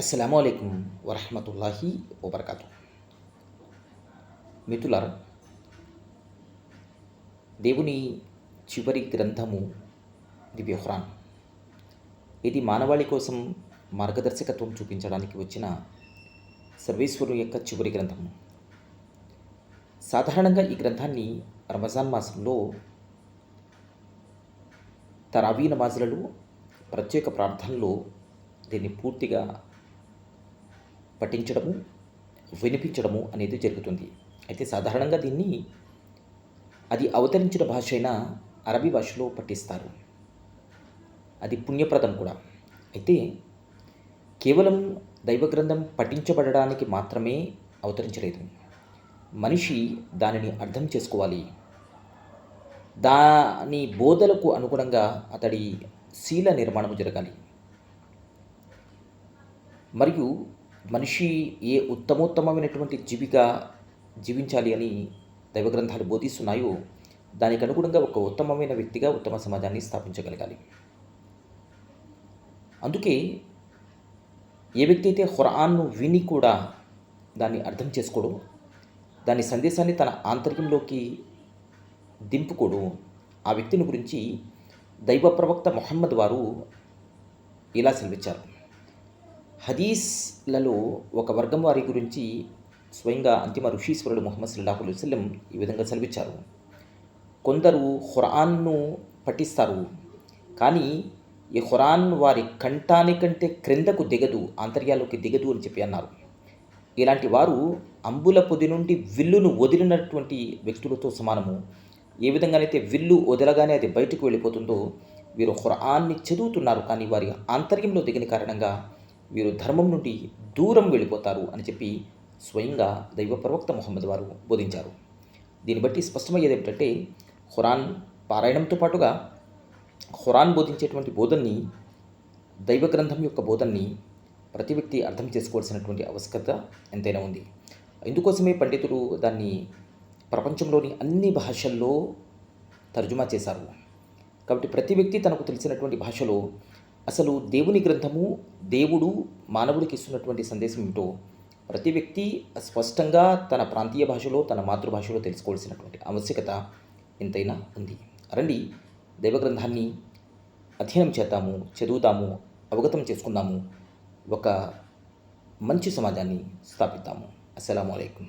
అస్సలం అయికం వరహమతుల్లాహి వబర్కాతు మిత్రులారా దేవుని చివరి గ్రంథము దివ్య ఇది మానవాళి కోసం మార్గదర్శకత్వం చూపించడానికి వచ్చిన సర్వేశ్వరు యొక్క చివరి గ్రంథము. సాధారణంగా ఈ గ్రంథాన్ని రమజాన్ మాసంలో తరావీ నమాజులలో ప్రత్యేక ప్రార్థనలో దీన్ని పూర్తిగా పఠించడము వినిపించడము అనేది జరుగుతుంది. అయితే సాధారణంగా దీన్ని అది అవతరించిన భాష అయిన అరబీ భాషలో పఠిస్తారు. అది పుణ్యప్రదం కూడా. అయితే కేవలం దైవగ్రంథం పఠించబడడానికి మాత్రమే అవతరించలేదు. మనిషి దానిని అర్థం చేసుకోవాలి. దాని బోధలకు అనుగుణంగా అతడి శీల నిర్మాణం జరగాలి. మరియు మనిషి ఏ ఉత్తమోత్తమమైనటువంటి జీవిక జీవించాలి అని దైవగ్రంథాలు బోధిస్తున్నాయో దానికి అనుగుణంగా ఒక ఉత్తమమైన వ్యక్తిగా ఉత్తమ సమాజాన్ని స్థాపించగలగాలి. అందుకే ఏ వ్యక్తి అయితే హురాన్ను విని కూడా దాన్ని అర్థం చేసుకోడు దాని సందేశాన్ని తన ఆంతర్యంలోకి దింపుకోడు ఆ వ్యక్తిని గురించి దైవ ప్రవక్త మొహమ్మద్ వారు ఇలా సెలవిచ్చారు. హదీస్లలో ఒక వర్గం వారి గురించి స్వయంగా అంతిమ ఋషీశ్వరుడు ముహమ్మద్ సల్లాహు వసల్లం ఈ విధంగా సెలవిచ్చారు. కొందరు ఖురాన్ను పఠిస్తారు కానీ ఈ ఖురాన్ వారి కంఠానికంటే క్రిందకు దిగదు ఆంతర్యాల్లోకి దిగదు అని చెప్పి అన్నారు. ఇలాంటి వారు అంబుల పొది నుండి విల్లును వదిలినటువంటి వ్యక్తులతో సమానము. ఏ విధంగానైతే విల్లు వదలగానే అది బయటకు వెళ్ళిపోతుందో వీరు ఖురాన్ని చదువుతున్నారు కానీ వారి ఆంతర్యంలో దిగిన కారణంగా వీరు ధర్మం నుండి దూరం వెళ్ళిపోతారు అని చెప్పి స్వయంగా దైవ ప్రవక్త మొహమ్మద్ వారు బోధించారు. దీన్ని బట్టి స్పష్టమయ్యేది ఏమిటంటే ఖురాన్ పారాయణంతో పాటుగా ఖురాన్ బోధించేటువంటి బోధన్ని దైవ గ్రంథం యొక్క బోధన్ని ప్రతి వ్యక్తి అర్థం చేసుకోవాల్సినటువంటి ఆవశ్యకత ఎంతైనా ఉంది. ఇందుకోసమే పండితులు దాన్ని ప్రపంచంలోని అన్ని భాషల్లో తర్జుమా చేశారు. కాబట్టి ప్రతి వ్యక్తి తనకు తెలిసినటువంటి భాషలో అసలు దేవుని గ్రంథము దేవుడు మానవుడికి ఇస్తున్నటువంటి సందేశం ఏమిటో ప్రతి వ్యక్తి స్పష్టంగా తన ప్రాంతీయ భాషలో తన మాతృభాషలో తెలుసుకోవాల్సినటువంటి ఆవశ్యకత ఎంతైనా ఉంది. రండి దైవగ్రంథాన్ని అధ్యయనం చేద్దాము చదువుతాము అవగతం చేసుకుందాము ఒక మంచి సమాజాన్ని స్థాపిద్దాము. అస్సలం అయికం